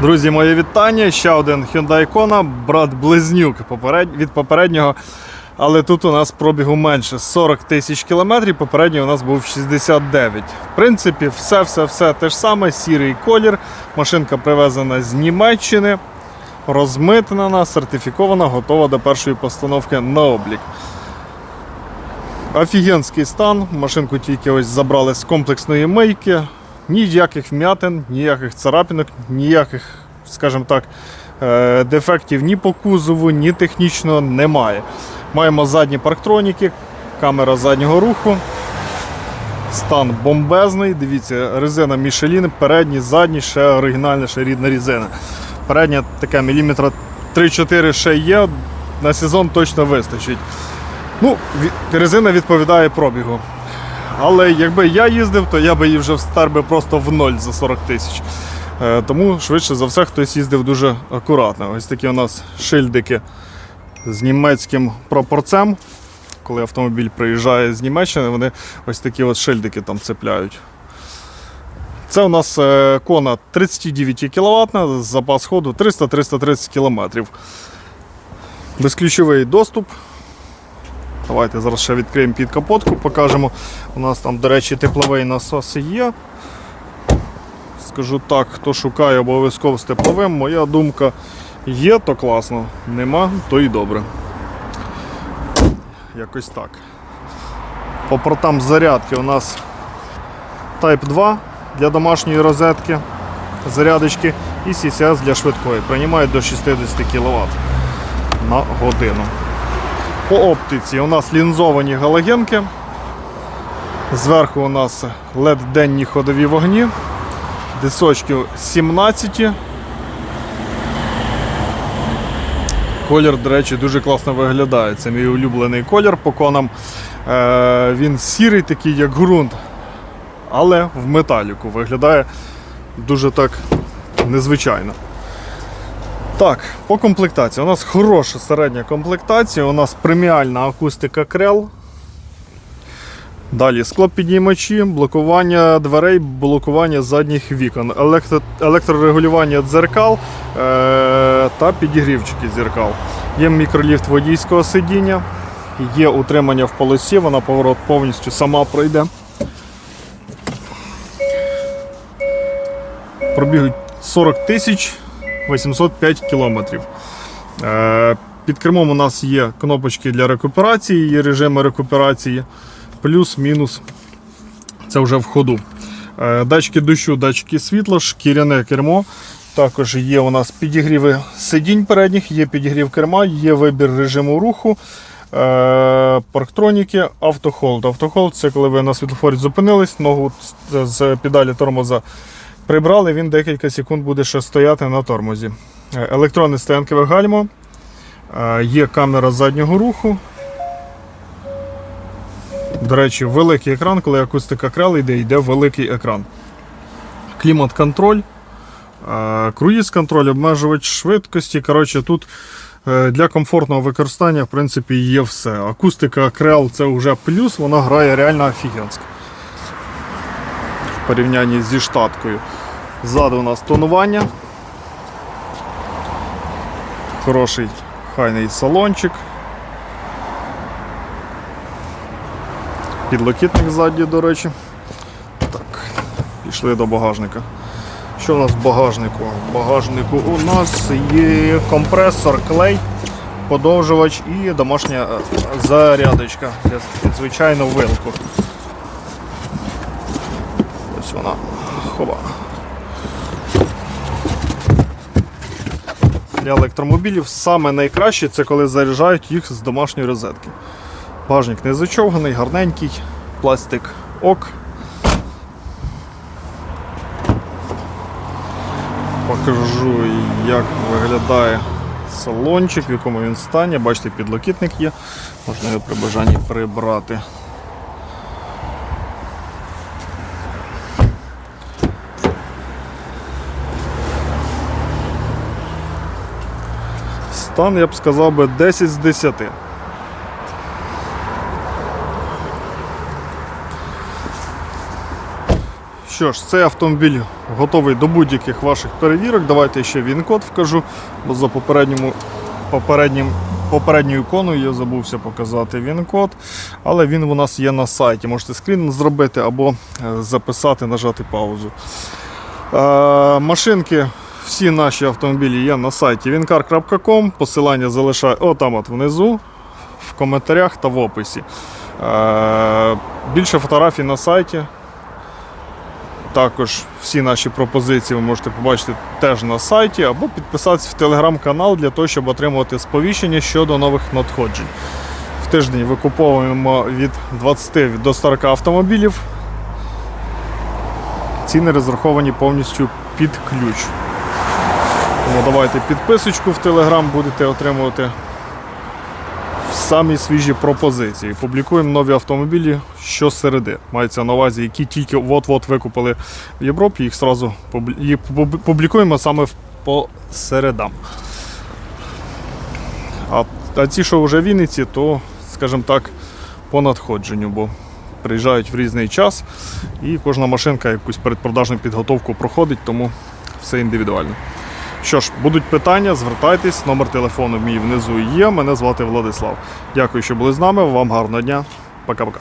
Друзі, моє вітання. Ще один Hyundai Kona, брат Близнюк від попереднього. Але тут у нас пробігу менше 40 тисяч кілометрів. Попередній у нас був 69. В принципі, все, все, все те ж саме, сірий колір. Машинка привезена з Німеччини, розмитнена, сертифікована, готова до першої постановки на облік. Офігенський стан. Машинку тільки ось забрали з комплексної мийки. Ніяких вмятин, ніяких царапінок, ніяких, скажімо так, е, дефектів ні по кузову, ні технічно немає. Маємо задні парктроніки, камера заднього руху. Стан бомбезний. Дивіться, резина Michelin, передні, задні, ще оригінальна, ще рідна резина. Передня така міліметра 3-4 ще є, на сезон точно вистачить. Ну, резина відповідає пробігу. Але якби я їздив, то я би її вже встар би просто в ноль за 40 тисяч. Е, Тому швидше за все хтось їздив дуже акуратно. Ось такі у нас шильдики з німецьким прапорцем. Коли автомобіль приїжджає з Німеччини, вони ось такі от шильдики там цепляють. Це у нас е, кона 39 кВт, запас ходу 300-330 км. Безключовий доступ. Давайте зараз ще відкриємо під капотку, покажемо. У нас там, до речі, тепловий насос є. Скажу так, хто шукає обов'язково з тепловим, моя думка є, то класно. Нема, то і добре. Якось так. По портам зарядки у нас Type 2 для домашньої розетки, зарядочки і CCS для швидкої. Приймають до 60 кВт на годину. По оптиці у нас лінзовані галогенки. Зверху у нас LED денні ходові вогні. Дисочки 17. Колір, до речі, дуже класно виглядає. Це мій улюблений колір по конам. Е, він сірий, такий, як ґрунт, але в металіку виглядає дуже так незвичайно. Так, по комплектації. У нас хороша середня комплектація, у нас преміальна акустика крел. Далі склопідіймачі, блокування дверей, блокування задніх вікон, електро- електрорегулювання дзеркал е- та підігрівчики дзеркал. Є мікроліфт водійського сидіння, є утримання в полосі, вона поворот повністю сама пройде. Пробігають 40 тисяч 805 кілометрів. Е, Під кермом у нас є кнопочки для рекуперації, є режими рекуперації, плюс-мінус. Це вже в ходу. Е, Датчики дощу, датчики світла, шкіряне кермо. Також є у нас підігріви сидінь передніх, є підігрів керма, є вибір режиму руху, е, парктроніки, автохолд. Автохолд це коли ви на світлофорі зупинились, ногу з- педалі тормоза прибрали, він декілька секунд буде ще стояти на тормозі. Е, Електронне стоянкове гальмо, е, є камера заднього руху. До речі, великий екран, коли акустика крел йде, йде великий екран. Клімат-контроль, е, круїз-контроль, обмежувач швидкості. Коротше, тут для комфортного використання в принципі, є все. Акустика крел це вже плюс, вона грає реально офігенсько. Порівнянні зі штаткою. Ззаду у нас тонування. Хороший хайний салончик. Підлокітник ззаді, до речі. Так, пішли до багажника. Що у нас в багажнику? В багажнику у нас є компресор, клей, подовжувач і домашня е, зарядочка для звичайну вилку. Ось вона. Хоба. Для електромобілів саме найкраще це коли заряджають їх з домашньої розетки. Багажник не зачовганий, гарненький, пластик ок. Покажу, як виглядає салончик, в якому він стані. Бачите, підлокітник є, можна його при бажанні прибрати. Стан, я б сказав би 10 з 10. Що ж, цей автомобіль готовий до будь-яких ваших перевірок. Давайте ще він-код вкажу, бо за попередньому, попереднім, попередньою іконою я забувся показати він-код. Але він у нас є на сайті. Можете скрін зробити або е, записати, нажати паузу. Е, машинки, всі наші автомобілі є на сайті wincar.com. Посилання залишаю отам от внизу, в коментарях та в описі. Е, більше фотографій на сайті. Також всі наші пропозиції ви можете побачити теж на сайті, або підписатися в телеграм-канал для того, щоб отримувати сповіщення щодо нових надходжень. В тиждень викуповуємо від 20 до 40 автомобілів. Ціни розраховані повністю під ключ. Тому давайте підписочку в Телеграм, будете отримувати самі свіжі пропозиції. Публікуємо нові автомобілі щосереди. Мається на увазі, які тільки от-от викупили в Європі, їх сразу публікуємо саме по середам. А, а ті, що вже в Вінниці, то, скажімо так, по надходженню, бо приїжджають в різний час, і кожна машинка якусь передпродажну підготовку проходить, тому все індивідуально. Що ж, будуть питання, звертайтесь, номер телефону мій внизу є. Мене звати Владислав. Дякую, що були з нами. Вам гарного дня. Пока-пока.